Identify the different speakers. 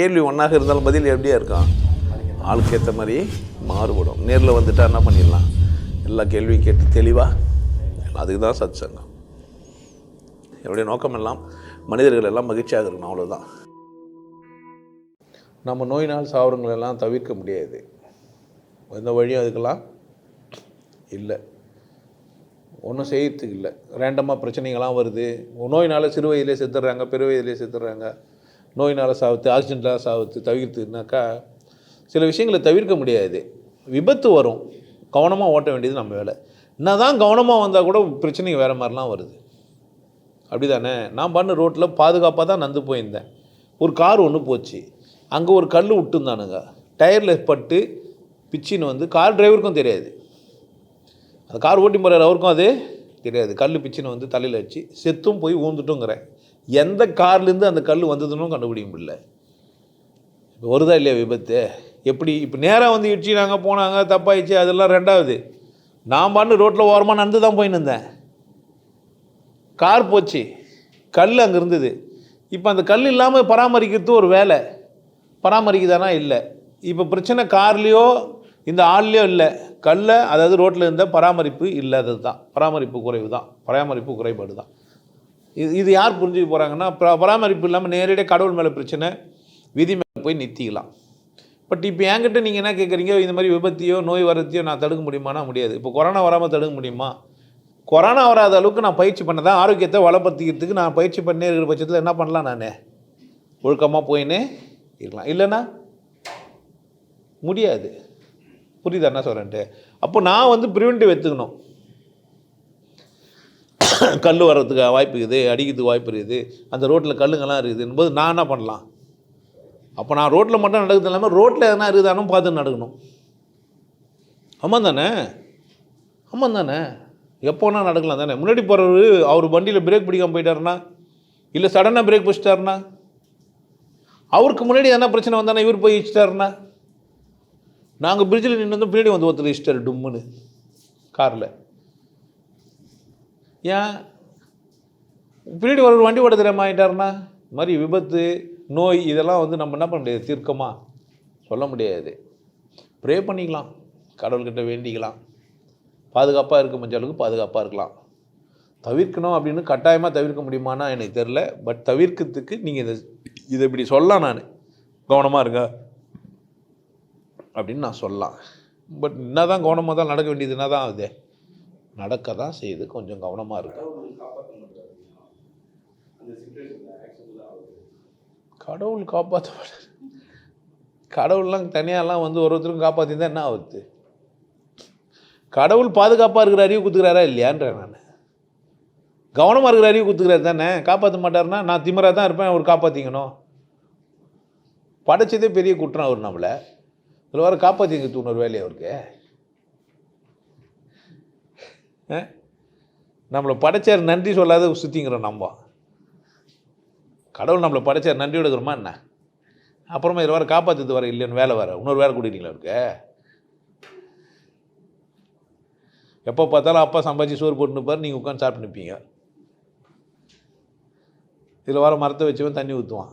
Speaker 1: கேள்வி ஒன்றாக இருந்தாலும் பதில் எப்படியா இருக்கும்? ஆளுக்கு ஏற்ற மாதிரி மாறுபடும். நேரில் வந்துட்டா என்ன பண்ணிடலாம்? எல்லா கேள்வியும் கேட்டு தெளிவாக அதுக்கு தான் சத் சங்கம் என்னுடைய நோக்கம் எல்லாம் மனிதர்கள் எல்லாம் மகிழ்ச்சியாக இருக்கணும் அவ்வளோதான் நம்ம நோயினால் சாவரங்களெல்லாம் தவிர்க்க முடியாது. எந்த வழியும் அதுக்கெல்லாம் இல்லை. ஒன்றும் செய்யறதுக்கு இல்லை. ரேண்டமாக பிரச்சனைகள்லாம் வருது. நோயினால் சிறு வயதிலே செத்துடுறாங்க பெரு வயதிலே செத்துடுறாங்க. நோயினால் சாவுத்து ஆக்சிடென்ட்டாக சாவுத்து தவிர்த்துனாக்கா சில விஷயங்களை தவிர்க்க முடியாது. விபத்து வரும். கவனமாக ஓட்ட வேண்டியது நம்ம வேலை. என்ன தான் கவனமாக வந்தால் கூட பிரச்சனைக்கு வேறு மாதிரிலாம் வருது. அப்படி தானே நான் பண்ண ரோட்டில் பாதுகாப்பாக தான் நந்து போயிருந்தேன். ஒரு கார் ஒன்று போச்சு. அங்கே ஒரு கல் விட்டுருந்தானுங்க. டயரில் பட்டு பிச்சின்னு வந்து கார் டிரைவருக்கும் தெரியாது. அந்த கார் ஓட்டி போகிற அவருக்கும் அது தெரியாது. கல் பிச்சின்னு வந்து தலையில் வச்சு செத்தும் போய் ஊந்துட்டுங்கிறேன். எந்த கார்லேருந்து அந்த கல் வந்ததுன்னு கண்டுபிடிக்க முடியல. இப்போ வருதா இல்லையா விபத்து? எப்படி? இப்போ நேராக வந்து இடிச்சினாங்க போனாங்க தப்பாயிடுச்சு அதெல்லாம் ரெண்டாவது. நான் பாட்டு ரோட்டில் ஓரமாக நடந்து தான் போயின்னு இருந்தேன். கார் போச்சு. கல் அங்கே இருந்தது. இப்போ அந்த கல் இல்லாமல் பராமரிக்கிறது ஒரு வேலை. பராமரிக்குதானா? இல்லை. இப்போ பிரச்சனை கார்லேயோ இந்த ஆள்லேயோ இல்லை. கல்லை அதாவது ரோட்டில் இருந்த பராமரிப்பு இல்லாதது தான் பராமரிப்பு குறைவு தான் பராமரிப்பு குறைபாடு தான் இது இது யார் புரிஞ்சுக்க போகிறாங்கன்னா பராமரிப்பு இல்லாமல் நேரடியாக கடவுள் மேலே பிரச்சனை விதி மேலே போய் நிறுத்திக்கலாம் பட் இப்போ என்கிட்ட நீங்கள் என்ன கேட்குறீங்க இந்த மாதிரி விபத்தையோ நோய் வரத்தையோ நான் தடுக்க முடியுமானா முடியாது. இப்போ கொரோனா வராமல் தடுக்க முடியுமா? கொரோனா வராத அளவுக்கு நான் பயிற்சி பண்ணதான் ஆரோக்கியத்தை வளப்படுத்திக்கிறதுக்கு நான் பயிற்சி பண்ணே இருக்கிற பட்சத்தில் என்ன பண்ணலாம் நான்? ஒழுக்கமாக போயின்னு இருக்கலாம். இல்லைன்னா முடியாது. புரியுதா என்ன சொல்கிறேன்ட்டு அப்போ நான் வந்து ப்ரிவென்டிவ் எடுத்துக்கணும். கல் வர்றதுக்கு வாய்ப்பு இருக்குது அடிக்கிறதுக்கு வாய்ப்பு இருக்குது அந்த ரோட்டில் கல்லுங்கெல்லாம் இருக்குதுன்னு போது நான் என்ன பண்ணலாம்? அப்போ நான் ரோட்டில் மட்டும் நடக்கிறது இல்லாமல் ரோட்டில் எதனா இருக்குதானும் பார்த்து நடக்கணும். ஆமாம் தானே? ஆமாம் தானே? எப்போனா நடக்கலாம் தானே? முன்னாடி போகிறவர் அவர் வண்டியில் பிரேக் பிடிக்காமல் போயிட்டாருன்னா? இல்லை சடனாக பிரேக் பிடிச்சிட்டாருன்னா? அவருக்கு முன்னாடி எதனா பிரச்சனை வந்தானே இவர் போய் இடிச்சிட்டாருன்னா? நாங்கள் பிரிட்ஜில் நின்று வந்து பின்னாடி வந்து ஒருத்தர் இஷ்டார் டும்முன்னு. காரில். ஏன்? பின்னாடி ஒரு வண்டி ஓட ஆகிட்டாருன்னா இது மாதிரி விபத்து நோய் இதெல்லாம் வந்து நம்ம என்ன பண்ண முடியாது? தீர்க்கமாக சொல்ல முடியாது. ப்ரே பண்ணிக்கலாம். கடவுள்கிட்ட வேண்டிக்கலாம். பாதுகாப்பாக இருக்க முடிஞ்ச அளவுக்கு பாதுகாப்பாக இருக்கலாம். தவிர்க்கணும் அப்படின்னு கட்டாயமாக தவிர்க்க முடியுமானா எனக்கு தெரில பட் தவிர்க்கிறதுக்கு நீங்கள் இதை இதை இப்படி சொல்லலாம் நான். கவனமாக இருங்க. அப்படின்னு நான் சொல்லலாம். பட் என்ன தான் கவனமாக தான் நடக்க வேண்டியது என்ன தான் ஆகுது? நடக்க தான் செய்யுது. கொஞ்சம் கவனமாக இருக்கு. கடவுள் காப்பாற்ற கடவுள்லாம் தனியாலாம் வந்து ஒரு ஒருத்தரும் காப்பாற்றிருந்தா என்ன ஆகுது? கடவுள் பாதுகாப்பாக இருக்கிற அறிவு குத்துக்கிறாரா இல்லையான்றேன் நான். கவனமாக இருக்கிற அறிவு குத்துக்கிறாரு தானே. காப்பாற்ற மாட்டாருன்னா நான் திமிராக தான் இருப்பேன் அவர் காப்பாற்றிக்கணும் படைச்சதே பெரிய குற்றம் அவர் நம்மளை. இதில் வர காப்பாற்றிங்க தூணர் வேலையை அவருக்கு? நம்மளை படைச்சார் நன்றி சொல்லாத சுற்றிங்கிறோம் நம்ம. கடவுள் நம்மளை படைச்சார் நன்றி எடுக்கிறோமா என்ன? அப்புறமா இதில் வர காப்பாற்றுறது வர இல்லைன்னு வேலை வர இன்னொரு வேலை கூட்டிட்டீங்களா அவருக்கு எப்போ பார்த்தாலும் அப்பா சம்பாதிச்சு சோறு போட்டு நிற்பார் நீங்கள் உட்காந்து சாப்பிட்டு நிற்பீங்க இதில் வர மரத்தை வச்சவன் தண்ணி ஊற்றுவான்